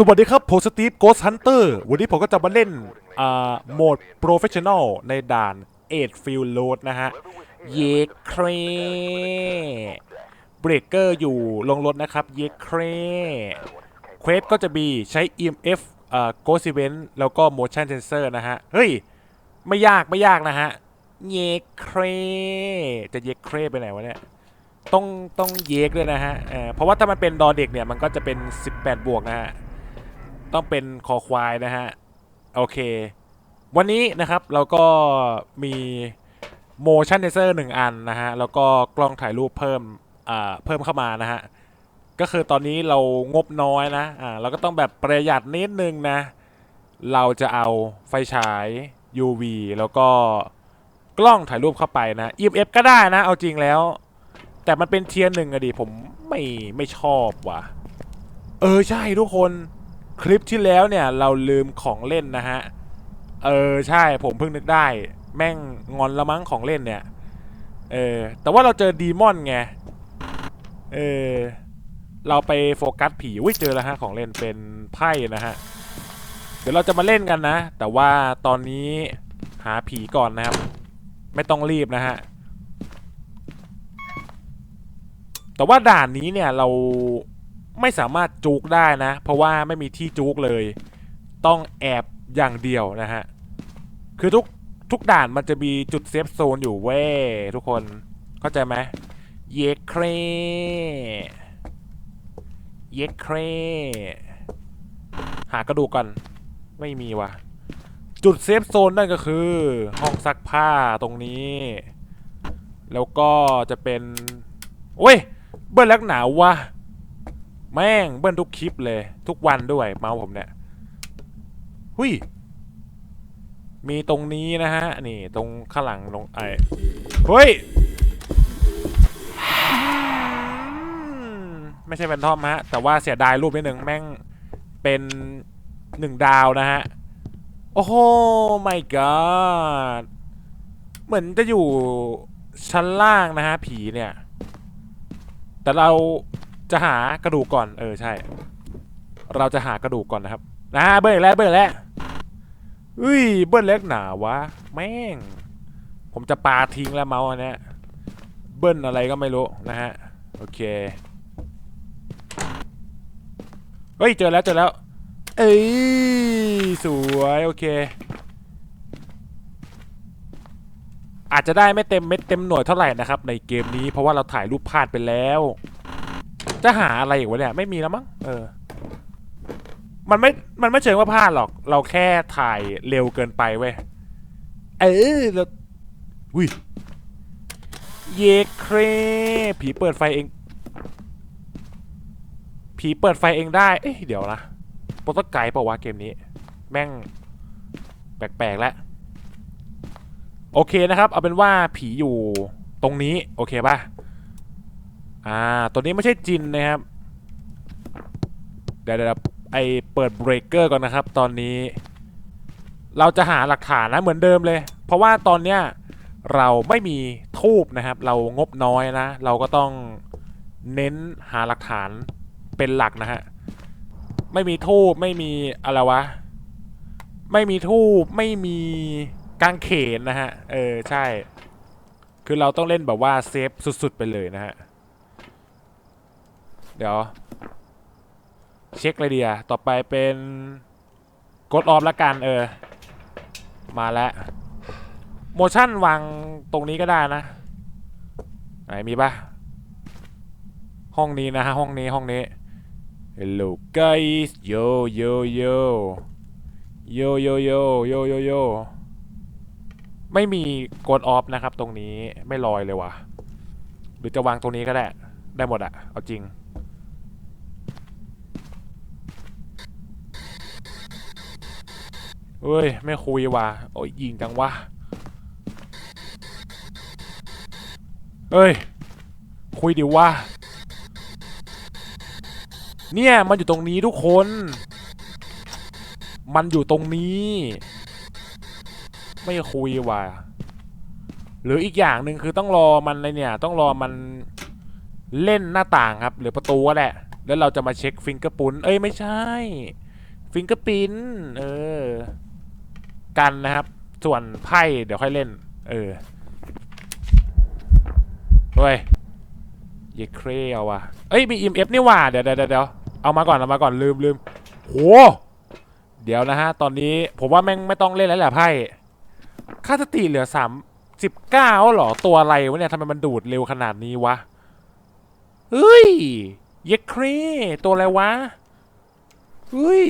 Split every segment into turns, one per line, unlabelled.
สวัสดีครับ ผมสตีฟโกสฮันเตอร์วันนี้ผมก็จะมาเล่นอ่าโหมดโปรเฟชชั่นอลในด่านเอ็ดฟิลโลดนะฮะ เยเครเบรกเกอร์อยู่ลงรถนะครับ เยเครเควสก็จะมีใช้ EMF อ่า Ghost Event แล้วก็ Motion Sensor นะฮะ เฮ้ย ไม่ยากไม่ยากนะฮะ เยเครจะเยเครไปไหนวะเนี่ยต้องต้องเยกด้วยนะฮะเอ่อเพราะว่าถ้ามันเป็นดอเด็กเนี่ย มันก็จะเป็น 18 บวกนะฮะ ต้องเป็นคอควายนะฮะ โอเค วันนี้นะครับเราก็มี motion sensor หนึ่งอันนะฮะ แล้วก็กล้องถ่ายรูปเพิ่มอ่าเพิ่มเข้ามานะฮะ ก็คือตอนนี้เรางบน้อยนะอ่าเราก็ต้องแบบประหยัดนิดนึงนะ เราจะเอาไฟฉาย UV แล้วก็กล้องถ่ายรูปเข้าไปนะ EMF ก็ได้นะ เอาจริงแล้ว แต่มันเป็นเทียร์หนึ่งอะดิผมไม่ไม่ชอบว่ะ เออใช่ทุกคน คลิปที่แล้วเนี่ยเราลืมของเล่นนะฮะ เออใช่ผมเพิ่งนึกได้ แม่งงอนละมั้งของเล่นเนี่ย เออแต่ว่าเราเจอดีมอนไง เออเราไปโฟกัสผีวิเจอแล้วฮะของเล่นเป็นไพ่นะฮะ เดี๋ยวเราจะมาเล่นกันนะ แต่ว่าตอนนี้หาผีก่อนนะครับ ไม่ต้องรีบนะฮะ แต่ว่าด่านนี้เนี่ยเรา ไม่สามารถจุกได้นะ เพราะว่าไม่มีที่จุกเลย ต้องแอบอย่างเดียวนะฮะ คือทุกทุกด่านมันจะมีจุดเซฟโซนอยู่เว้ยทุกคนเข้าใจไหมเยกเครเยกเครหากระดูกก่อนไม่มีว่ะ จุดเซฟโซนนั่นก็คือ ห้องซักผ้าตรงนี้ แล้วก็จะเป็นโอ้ย เบิ้ลลักหนาววะ แม่งเบิ้ลทุกคลิปเลย ทุกวันด้วยเมาส์ผมเนี่ยหุยมีตรงนี้นะฮะ นี่ตรงข้างหลังตรงไอ้เฮ้ยไม่ใช่แฟนทอมฮะ แต่ว่าเสียดายรูปนิดนึงแม่งเป็นหนึ่งดาวนะฮะ โอ้โห my god เหมือนจะอยู่ชั้นล่างนะฮะ ผีเนี่ย แต่เรา จะหากระดูกก่อนเออใช่ เราจะหากระดูกก่อนนะครับนะเบิ้ลอีกแล้วเบิ้ลอีกแล้วอุ้ยเบิ้ลเล็กหนาวะแม่ง ผมจะปาทิ้งแล้วเมาส์อันเนี้ยเบิ้ลอะไรก็ไม่รู้นะฮะโอเคเฮ้ยเจอแล้วเจอแล้ว เอ้ยสวยโอเค อาจจะได้ไม่เต็มเม็ดเต็มหน่วยเท่าไหร่นะครับในเกมนี้เพราะว่าเราถ่ายรูปพลาดไปแล้ว จะหาอะไรอีกวะเนี่ย ไม่มีแล้วมั้งเออ มันไม่ มันไม่เชิงว่าพลาดหรอก เราแค่ถ่ายเร็วเกินไปเว้ย เออเราวิเยเครผีเปิดไฟเอง ผีเปิดไฟเองได้ เอ๊ะเดี๋ยวนะโปรตไกด์ปล่าวะเกมนี้ แม่ง แปลกๆแล้วโอเคนะครับ เอาเป็นว่าผีอยู่ตรงนี้ โอเคป่ะ อ่า ตัวนี้ไม่ใช่จินนะครับ เดี๋ยวเดี๋ยวไอเปิดเบรกเกอร์ก่อนนะครับ ตอนนี้ เราจะหาหลักฐานนะเหมือนเดิมเลย เพราะว่าตอนเนี้ยเราไม่มีทูบนะครับ เรางบน้อยนะ เราก็ต้องเน้นหาหลักฐานเป็นหลักนะฮะ ไม่มีทูบไม่มีอะไรวะ ไม่มีทูบไม่มีกางเขนนะฮะ เออใช่ คือเราต้องเล่นแบบว่าเซฟสุดๆไปเลยนะฮะ เดี๋ยว เช็คเลยเดียต่อไปเป็นกดออฟละกันเออ มาแล้วโมชั่นวางตรงนี้ก็ได้นะ ไหนมีปะห้องนี้นะฮะห้องนี้ห้องนี้ Hello guys yo yo yo yo yo yo yo yo yo ไม่มีกดออฟนะครับตรงนี้ไม่ลอยเลยว่ะ หรือจะวางตรงนี้ก็ได้ ได้หมดอะเอาจริง เฮ้ย ไม่คุยว่ะโอ้ยยิงจังวะเฮ้ย คุยดิวะเนี่ย มันอยู่ตรงนี้ทุกคน มันอยู่ตรงนี้ ไม่คุยว่ะหรืออีกอย่างหนึ่งคือต้องรอมันเลยเนี่ย ต้องรอมันเล่นหน้าต่างครับ หรือประตูก็แหละ แล้วเราจะมาเช็คฟิงเกอร์ปุนเอ้ย ไม่ใช่ ฟิงเกอร์ปินเออ กันนะครับ ส่วนไพ่เดี๋ยวค่อยเล่น เออเฮ้ยเยเครเอาว่ะเอ้ยมี EMF นี่หว่าเดี๋ยวเดี๋ยวเดี๋ยวเอามาก่อนเอามาก่อนลืมลืมโหเดี๋ยวนะฮะ ตอนนี้ผมว่าแม่งไม่ต้องเล่นแล้วแหละไพ่ค่าสติเหลือสามสิบเก้าหรอตัวอะไรวะเนี่ยทำไมมันดูดเร็วขนาดนี้วะเฮ้ยเยเครตัวอะไรวะเฮ้ย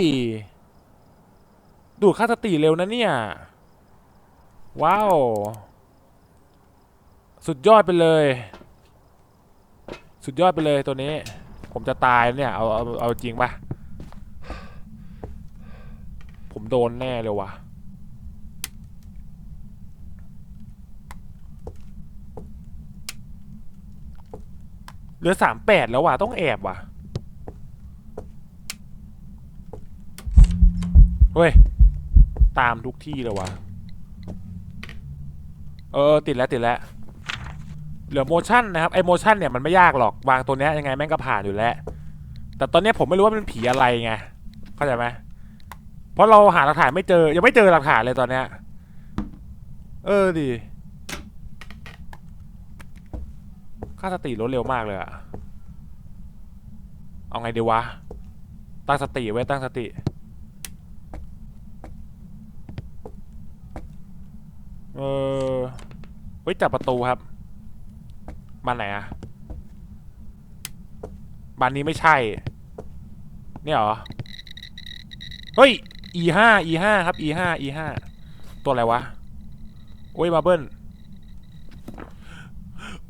ดูดค่าสติเร็วนะเนี่ย ว้าว สุดยอดไปเลย สุดยอดไปเลยตัวนี้ ผมจะตายแล้วเนี่ยเอาเอาเอาจริงปะผมโดนแน่เลยวะเหลือสามแปดแล้วว่ะต้องแอบว่ะเฮ้ย ตามทุกที่เลยวะเออติดแล้วติดแล้วเหลือโมชั่นนะครับไอโมชั่นเนี่ยมันไม่ยากหรอกวางตัวเนี้ยยังไงแม่งก็ผ่านอยู่แล้ว แต่ตอนนี้ผมไม่รู้ว่ามันเป็นผีอะไรไงเข้าใจไหมเพราะเราหาหลักฐานไม่เจอ ยังไม่เจอหลักฐานเลยตอนเนี้ยเออดิค่าสติลดเร็วมากเลยอะเอาไงดีวะตั้งสติไว้ตั้งสติ เออเฮ้ยจับประตูครับบ้านไหนอะบ้านนี้ไม่ใช่ เนี่ยเหรอ เฮ้ย e ห้า e ห้าครับ e ห้า e ห้าตัวอะไรวะ โอ้ยมาเบิ้ล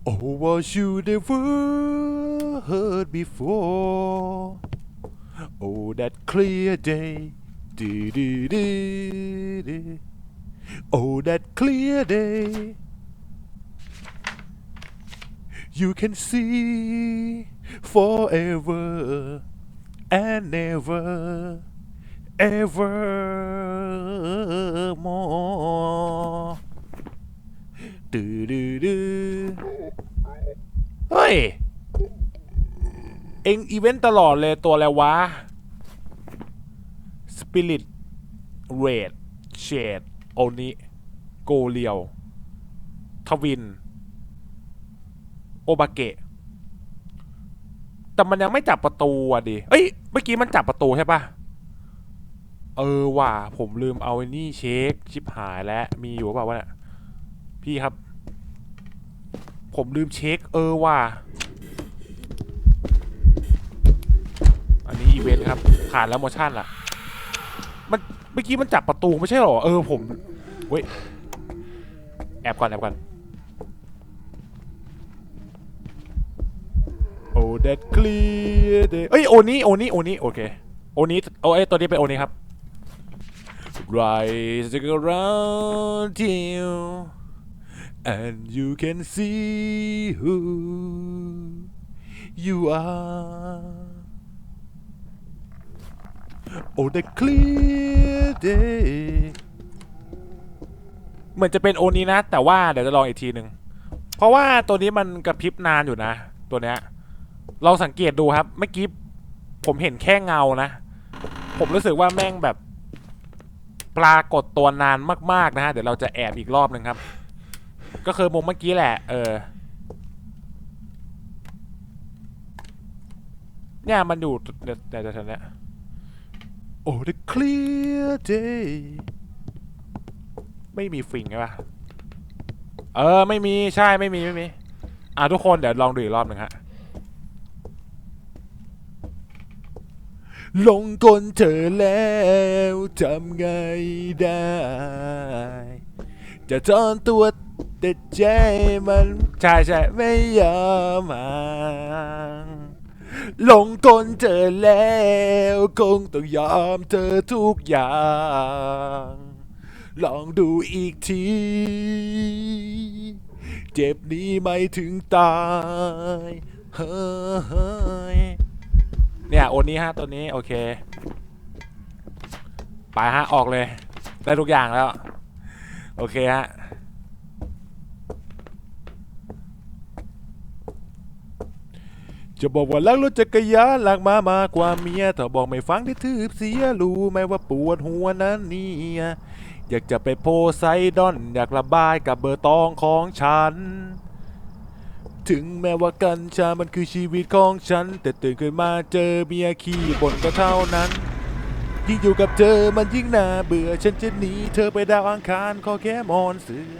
Oh what you never heard before Oh that clear day do do do do Oh that clear day You can see forever and never evermore ดูดูดูเฮ้ย เอ็งอีเวนต์ตลอดเลยตัวอะไรวะ Spirit Red Shade โอนิโกเลียว ทวิน โอบาเกะ แต่มันยังไม่จับประตูอะดิ เอ้ย เมื่อกี้มันจับประตูใช่ปะเออว่ะผมลืมเอาไอ้นี่เช็คชิบหายแล้ว มีอยู่เปล่าวะเนี่ยพี่ครับ ผมลืมเช็ค เออว่ะอันนี้อีเวนต์ครับ ผ่านแล้วโมชั่นล่ะ มัน มื่อกี้มันจับประตูไม่ใช่หรอ เออผมเว้ยแอบก่อนแอบก่อน Oh that clear day เอ้ยโอนี้โอนี้โอนี้โอเค โอนี้โอ้ยตัวนี้เป็นโอนี้ครับ Rising around you and you can see who you are Oh the clear day เหมือนจะเป็นโอนี้นะ แต่ว่าเดี๋ยวจะลองอีกทีหนึ่งเพราะว่าตัวนี้มันกระพริบนานอยู่นะ ตัวเนี้ยลองสังเกตดูครับเมื่อกี้ผมเห็นแค่เงานะ ผมรู้สึกว่าแม่งแบบปรากฏตัวนานมากๆนะฮะ เดี๋ยวเราจะแอบอีกรอบหนึ่งครับ ก็คือมุมเมื่อกี้แหละ เออ เนี่ยมันอยู่เดี๋ยวเดี๋ยวจะเนี้ย Oh the clear day ไม่มีฟิงใช่ปะเออ ไม่มีใช่ไม่มีไม่มี อะทุกคนเดี๋ยวลองดูอีกรอบหนึ่งฮะ ลงกลเธอแล้วทำไงได้ จะทอนตัวแต่ใจมัน ใช่ใช่ไม่ยอมห่าง ลงกลเธอแล้วคงต้องยอมเธอทุกอย่าง ลองดูอีกที เจ็บนี้ไม่ถึงตายเฮ้ยเนี่ยโอนนี้ฮะตัวนี้โอเค ไปฮะออกเลย ได้ทุกอย่างแล้ว โอเคฮะ จะบอกว่ารักรถจักรยานรักมามากว่าเมียถ้าบอกไม่ฟังที่ทืบเสียรู้ไหมว่าปวดหัวนั้นเนี่ยอยากจะไปโพไซดอน อยากระบายกับเบอร์ตองของฉัน ถึงแม้ว่ากัญชามันคือชีวิตของฉัน แต่ตื่นขึ้นมาเจอเมียขี้บ่นก็เท่านั้น ยิ่งอยู่กับเธอมันยิ่งน่าเบื่อฉันจะหนีเธอไปดาวอังคารขอแค่มอนเสือ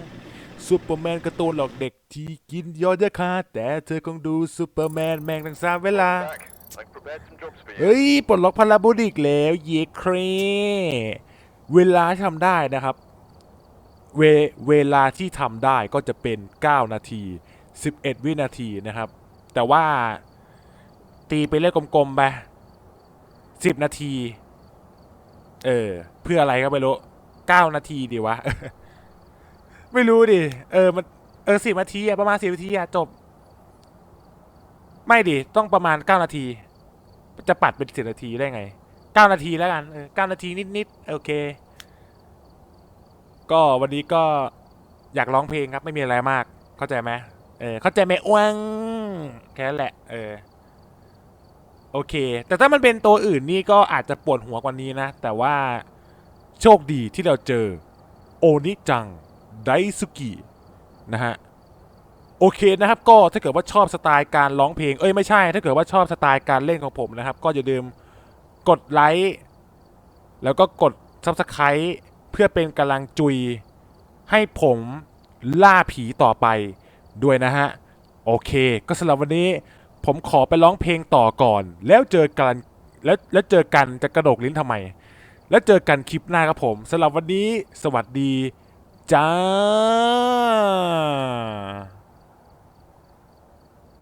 ซูเปอร์แมนการะตูนหลอกเด็กที่กินยอดยาคาแต่เธอคงดูซูเปอร์แมนแมงทั้งสามเวลา
Back. I've prepared some jobs for you.
เฮ้ย ปลดล็อกพาราโบลิกแล้ว เยเครเวลาที่ทำได้นะครับ เวเวลาที่ทำได้ก็จะเป็น 9 นาที 11 วินาทีนะครับ แต่ว่าตีไปเลขกลมๆไป10 นาที เออ เพื่ออะไรก็ไม่รู้9นาทีดีวะ ไม่รู้ดิ เออมันเออสิบนาทีอะประมาณสิบนาทีอะจบ ไม่ดิ ต้องประมาณ9นาที จะปัดเป็นสิบนาทีได้ไงเก้านาทีแล้วกันเออเก้านาทีนิดๆโอเค ก็วันนี้ก็อยากร้องเพลงครับ ไม่มีอะไรมาก เข้าใจไหมเออเข้าใจไหมอ้วงแค่นั้นแหละ เออโอเค แต่ถ้ามันเป็นตัวอื่นนี่ก็อาจจะปวดหัวกว่านี้นะ แต่ว่าโชคดีที่เราเจอ โอนิจัง ไดซุกินะฮะโอเคนะครับก็ถ้าเกิดว่าชอบสไตล์การร้องเพลงเอ้ยไม่ใช่ ถ้าเกิดว่าชอบสไตล์การเล่นของผมนะครับ ก็อย่าลืมกดไลค์แล้วก็กด Subscribe เพื่อเป็นกำลังจุย ให้ผมล่าผีต่อไปด้วยนะฮะ โอเค ก็สำหรับวันนี้ผมขอไปร้องเพลงต่อก่อน แล้วเจอกันแล้วแล้วเจอกันจะกระโดกลิ้นทำไม แล้วเจอกันคลิปหน้าครับผมสำหรับวันนี้ สวัสดี จ้า